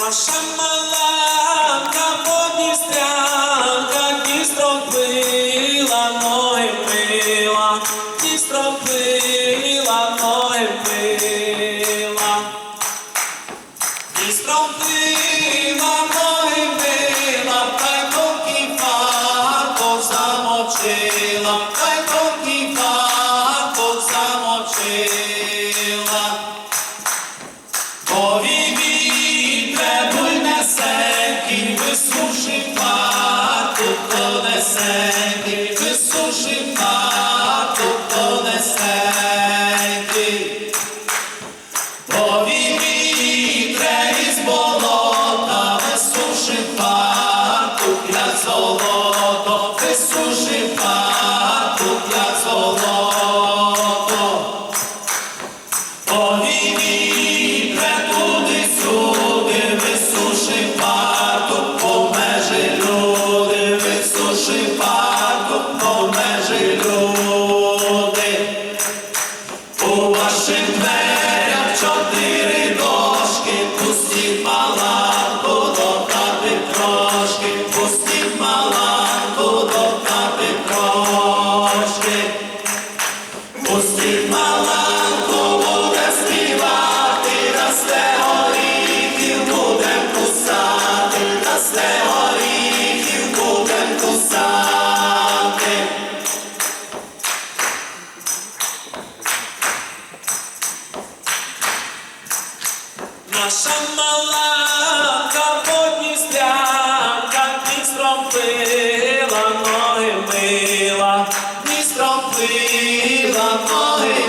Наша маланка подністрянка, дістро пила, ноги пила, дістро пила, ноги пила. Дістро пила, ноги пила, та й поки фарбу замочила, та й поки фарбу замочила. Повівітре буйнесенький, висуши фарту, something наша маланка по Дністрянка, Дністром пила, ноги мила, Дністром пила, ноги